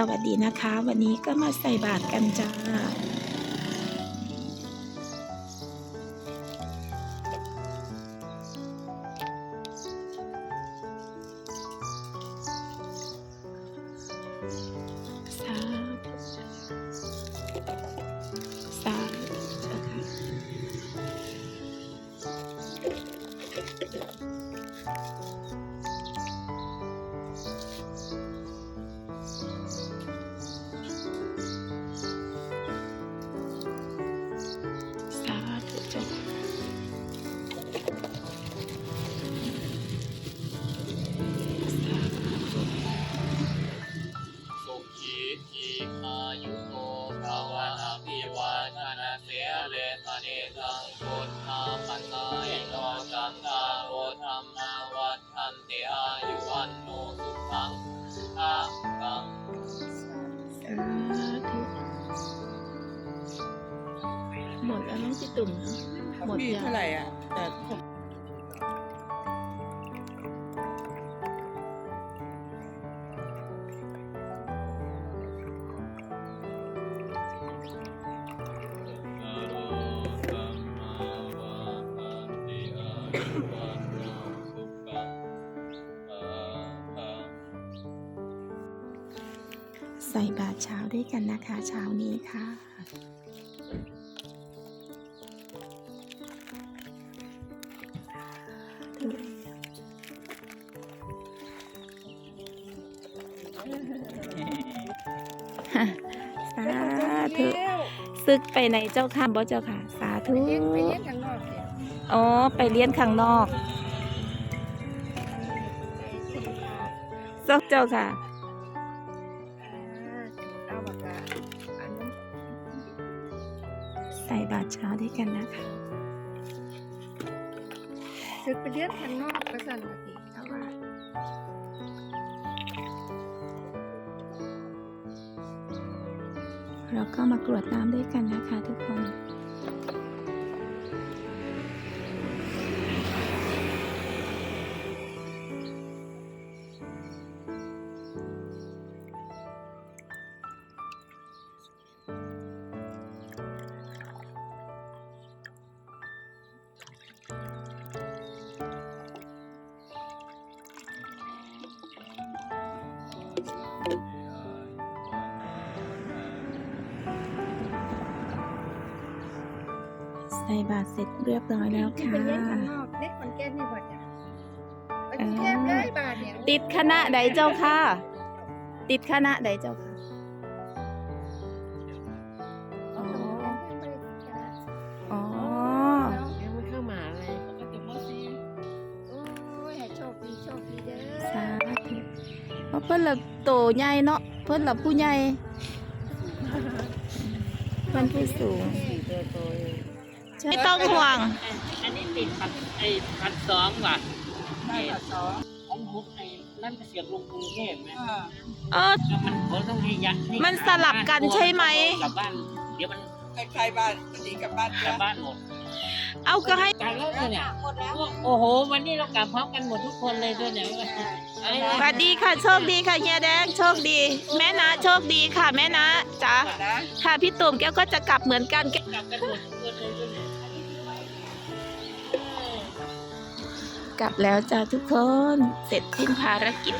สวัสดีนะคะ วันนี้ก็มาใส่บาตรกันจ้าสา หมดแล้วน้องจิตุ่มนะหมดพี่ยังเท่าไหร่อะ แต่โรธรรมาวัฏทันติอายุวันโนสุขังอากังใส่บาตรเช้าด้วยกันนะคะ เช้านี้ค่ะ สาธุซึกไปในเจ้าค่ะบ่เจ้าค่ะ สาธุ ไปเลี้ยงไปเลี้ยงข้างนอกเนี่ยอ๋อ ไปเลี้ยนข้างนอกซอกเจ้าค่ะ เอาปากกาอันนั้นใส่บาตรเช้าด้วยกันนะคะ คือไปเลี้ยนข้างนอกก็สั่นว่าสิเอาว่าเราก็มากรวดน้ำด้วยกันนะคะทุกคน ใส่บาตรเสร็จเรียบร้อยแล้วที่ค่ะไปเลี้ยงข้างนอกเด็กมันแก้นี่บ่จ้ะไปกรุงเทพเลยบาทเนี่ยติดคณะใดเจ้าค่ะ ติดคณะใดเจ้าค่ะอ๋ออ๋อยังไม่เข้ามาเลยโอ้ยให้โชคดีโชคดีเด้อสาธุเพราะเพิ่นละโตใหญ่เนาะเพิ่นละผู้ใหญ่เพิ่นผู้สูงเด้อโตเอง ไม่ต้องห่วง อันนี้ติดพันไอ้พันสองว่ะได้ค่ะสองของพุทธไอ้นั่นเสียบลงกรุงเทพไหมเออ แล้วมันผมต้องให้ยัดให้มันสลับกันใช่ไหม กลับบ้านเดี๋ยวมันใครๆบ้านดีกับบ้านกลับบ้านหมดเอาก็ให้กลับแล้วเนี่ยโอ้โห วันนี้เรากลับพร้อมกันหมดทุกคนเลยด้วยเนี่ยไอ้สวัสดีค่ะโชคดีค่ะเฮียแดงโชคดี แม่นะโชคดีค่ะแม่นะจ๋านะค่ะพี่ตุ่มแก้วก็จะกลับเหมือนกันแก้วกลับกันหมดทุกคนเลยด้วยเนี่ย กลับแล้วจ้าทุกคน เสร็จสิ้นภารกิจ